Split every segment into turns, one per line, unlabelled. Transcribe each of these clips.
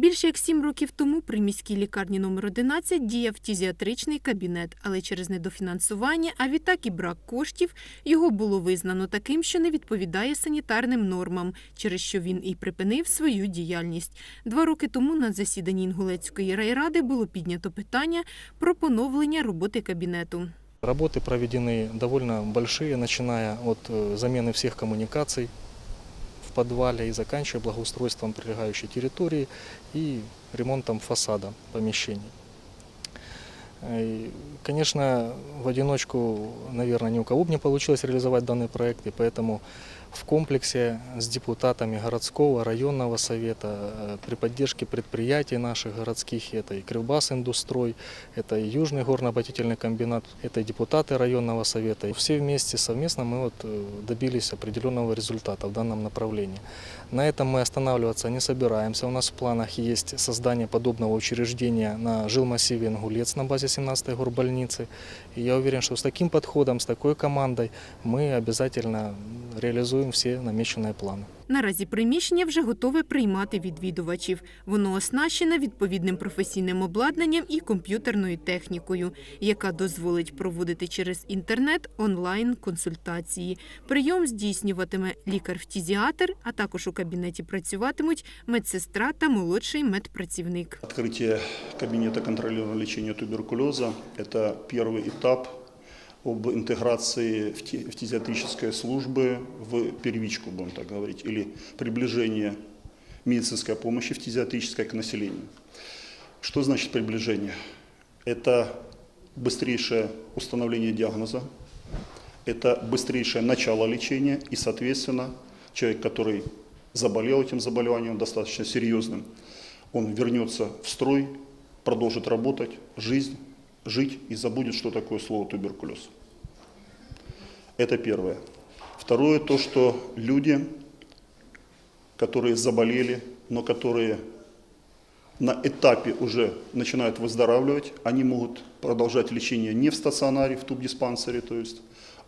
Більше як сім років тому при міській лікарні номер 11 діяв фтізіатричний кабінет, але через недофінансування, а відтак і брак коштів, його було визнано таким, що не відповідає санітарним нормам, через що він і припинив свою діяльність. Два роки тому на засіданні Інгулецької райради було піднято питання про поновлення роботи кабінету.
Работы проведены довольно большие, начиная от э, замены всех коммуникаций в подвале и заканчивая благоустройством прилегающей территории и ремонтом фасада помещений. Э, и, Конечно, в одиночку, наверное, ни у кого бы не получилось реализовать данный проект, и поэтому в комплексе с депутатами городского, районного совета, э, при поддержке предприятий наших городских, это и Кривбас Индустрой, это и Южный горно-обогатительный комбинат, это и депутаты районного совета. Все вместе совместно мы вот э, добились определенного результата в данном направлении. На этом мы останавливаться не собираемся. У нас в планах есть создание подобного учреждения на жилмассиве Ингулец на базе 17-й горбольницы. И я уверен, что с таким подходом, с такой командой мы обязательно реализуем все намеченные планы.
Наразі приміщення вже готове приймати відвідувачів. Воно оснащене відповідним професійним обладнанням і комп'ютерною технікою, яка дозволить проводити через інтернет онлайн консультації. Прийом здійснюватиме лікар-фтізіатр, а також у кабінеті працюватимуть медсестра та молодший медпрацівник.
Открытие кабинета контролируемого лечения туберкулеза – это первый этап Об интеграции фти- фтизиатрической службы в первичку, будем так говорить, или приближение медицинской помощи фтизиатрической к населению. Что значит приближение? Это быстрейшее установление диагноза, это быстрейшее начало лечения и, соответственно, человек, который заболел этим заболеванием достаточно серьезным, он вернется в строй, продолжит работать, жизнь, жить и забудет, что такое слово туберкулез. Это первое. Второе, то, что люди, которые заболели, но которые на этапе уже начинают выздоравливать, они могут продолжать лечение не в стационаре, в тубдиспансере, то есть,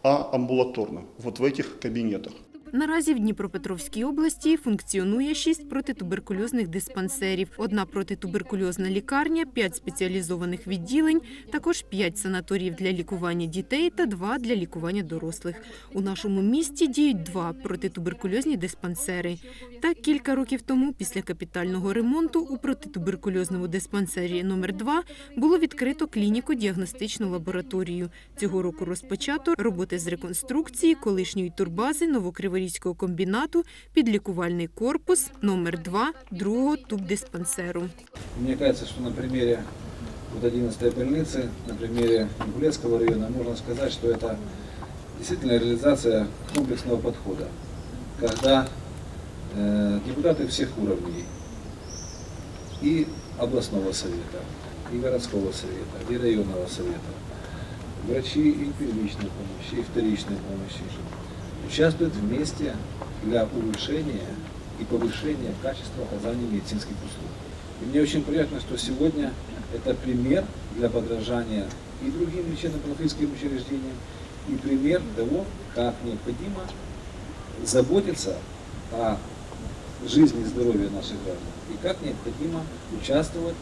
а амбулаторно, вот в этих кабинетах.
Наразі в Дніпропетровській області функціонує шість протитуберкульозних диспансерів, одна протитуберкульозна лікарня, п'ять спеціалізованих відділень, також п'ять санаторіїв для лікування дітей та два для лікування дорослих. У нашому місті діють два протитуберкульозні диспансери. Так, кілька років тому, після капітального ремонту, у протитуберкульозному диспансері номер 2 було відкрито клініко-діагностичну лабораторію. Цього року розпочато роботи з реконструкції колишньої турбази Новокриворізького комбінату під лікувальний корпус номер 2 другого тубдиспансеру.
Мне кажется, что на примере вот 11 больницы, на примере Ингулецкого района, можно сказать, что это действительно реализация комплексного подхода, когда э, депутаты всех уровней и областного совета, и городского совета, и районного совета, врачи и первичной помощи, и вторичной помощи Участвуют вместе для улучшения и повышения качества оказания медицинских услуг. И мне очень приятно, что сегодня это пример для подражания и другим лечебно-профильским учреждениям, и пример того, как необходимо заботиться о жизни и здоровье наших граждан, и как необходимо участвовать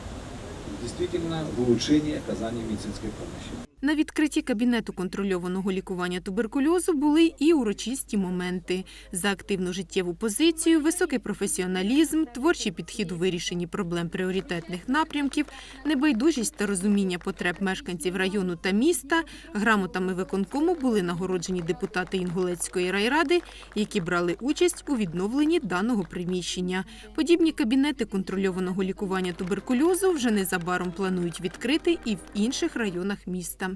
действительно в улучшении оказания медицинской помощи.
На відкритті кабінету контрольованого лікування туберкульозу були і урочисті моменти за активну життєву позицію, високий професіоналізм, творчий підхід у вирішенні проблем пріоритетних напрямків, небайдужість та розуміння потреб мешканців району та міста. Грамотами виконкому були нагороджені депутати Інгулецької райради, які брали участь у відновленні даного приміщення. Подібні кабінети контрольованого лікування туберкульозу вже незабаром планують відкрити і в інших районах міста.